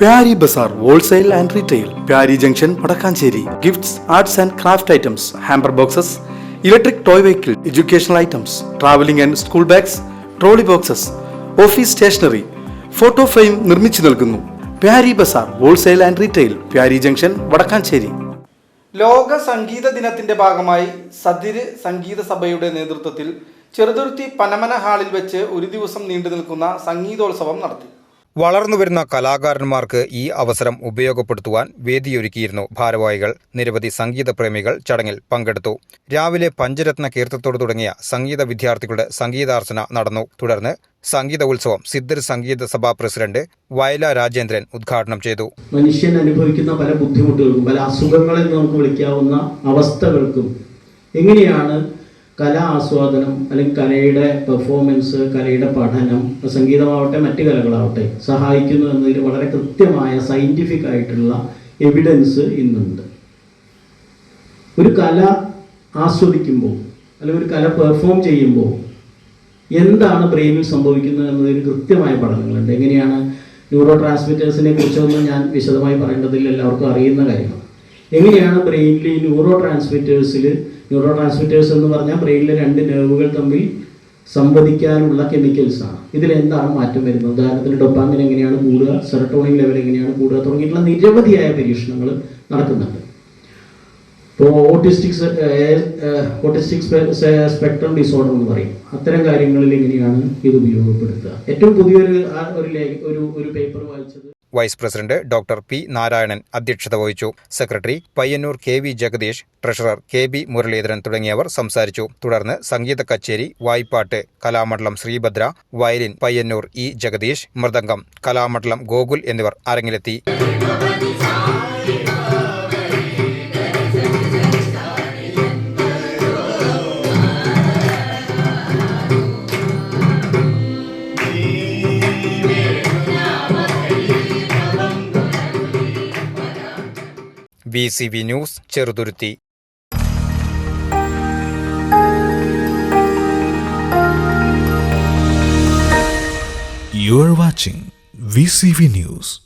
Pyari Bazar wholesale and retail Pyari junction Vadakkanchery. Gifts arts and craft items hamper boxes electric toy vehicle educational items travelling and school bags trolley boxes office stationery photo frame നിർമ്മിച്ചു നൽകുന്നു. Pyari Bazar wholesale and retail Pyari junction Vadakkanchery. ലോക സംഗീത ദിനത്തിന്റെ ഭാഗമായി സതിര് സംഗീത സഭയുടെ നേതൃത്വത്തിൽ ചെറുതുരുത്തി പനമന ഹാളിൽ വെച്ച് ഒരു ദിവസം നീണ്ടു നിൽക്കുന്ന സംഗീതോത്സവം നടത്തി. വളർന്നുവരുന്ന കലാകാരന്മാർക്ക് ഈ അവസരം ഉപയോഗപ്പെടുത്തുവാൻ വേദിയൊരുക്കിയിരുന്നു ഭാരവാഹികൾ. നിരവധി സംഗീത പ്രേമികൾ ചടങ്ങിൽ പങ്കെടുത്തു. രാവിലെ പഞ്ചരത്ന കീർത്തത്തോട് തുടങ്ങിയ സംഗീത വിദ്യാർത്ഥികളുടെ സംഗീതാർച്ചന നടന്നു. തുടർന്ന് സംഗീത ഉത്സവം സിദ്ധർ സംഗീത സഭാ പ്രസിഡന്റ് വയല രാജേന്ദ്രൻ ഉദ്ഘാടനം ചെയ്തു. മനുഷ്യൻ അനുഭവിക്കുന്ന പല ബുദ്ധിമുട്ടുകൾക്കും പല അസുഖങ്ങളെന്ന് നമുക്ക് വിളിക്കാവുന്ന അവസ്ഥകൾക്കും എങ്ങനെയാണ് കലാ ആസ്വാദനം അല്ലെങ്കിൽ കലയുടെ പെർഫോമൻസ് കലയുടെ പഠനം സംഗീതമാവട്ടെ മറ്റ് കലകളാവട്ടെ സഹായിക്കുന്നു എന്നതിൽ വളരെ കൃത്യമായ സയന്റിഫിക് ആയിട്ടുള്ള എവിഡൻസ് ഇന്നുണ്ട്. ഒരു കല ആസ്വദിക്കുമ്പോൾ അല്ലെങ്കിൽ ഒരു കല പെർഫോം ചെയ്യുമ്പോൾ എന്താണ് ബ്രെയിനിൽ സംഭവിക്കുന്നത് എന്നതിന് കൃത്യമായ പഠനങ്ങളുണ്ട്. എങ്ങനെയാണ് ന്യൂറോ ട്രാൻസ്മിറ്റേഴ്സിനെ കുറിച്ചൊന്നും ഞാൻ വിശദമായി പറയേണ്ടതില്ല. എല്ലാവർക്കും അറിയുന്ന കാര്യമാണ്. എങ്ങനെയാണ് ബ്രെയിനിൽ ഈ ന്യൂറോ ട്രാൻസ്മിറ്റേഴ്സിൽ ന്യൂറോ ട്രാൻസ്മിറ്റേഴ്സ് എന്ന് പറഞ്ഞാൽ ബ്രെയിനിലെ രണ്ട് നെർവുകൾ തമ്മിൽ സംവദിക്കാനുള്ള കെമിക്കൽസാണ് ഇതിൽ എന്താണ് മാറ്റം വരുന്നത്? ഉദാഹരണത്തിന് ഡൊപ്പാമിൻ എങ്ങനെയാണ് കൂടുക സെറട്ടോണിൻ ലെവൽ എങ്ങനെയാണ് കൂടുക തുടങ്ങിയിട്ടുള്ള നിരവധിയായ പരീക്ഷണങ്ങൾ നടക്കുന്നുണ്ട് ഇപ്പോൾ ഓട്ടിസ്റ്റിക്സ് ഓട്ടിസ്റ്റിക് സ്പെക്ട്രം ഡിസോർഡർ എന്ന് പറയും. അത്തരം കാര്യങ്ങളിൽ എങ്ങനെയാണ് ഇത് ഉപയോഗപ്പെടുത്തുക? ഏറ്റവും പുതിയൊരു ഒരു ഒരു പേപ്പർ വായിച്ചത് vice president doctor P Narayanan അധ്യക്ഷത വഹിച്ചു. Secretary Payyanur K V Jagadeesh treasurer K B Muraleedharan തുടങ്ങിയവർ സംസാരിച്ചു. തുടർന്ന് സംഗീത കച്ചേരി വായ്പാട്ട് കലാമണ്ഡലം ശ്രീഭദ്ര വയലിൻ പയ്യന്നൂർ ഇ ജഗദീഷ് മൃദംഗം കലാമണ്ഡലം ഗോകുൽ എന്നിവർ അരങ്ങിലെത്തി. B C V news Cheruthuruthy You are watching VCV News.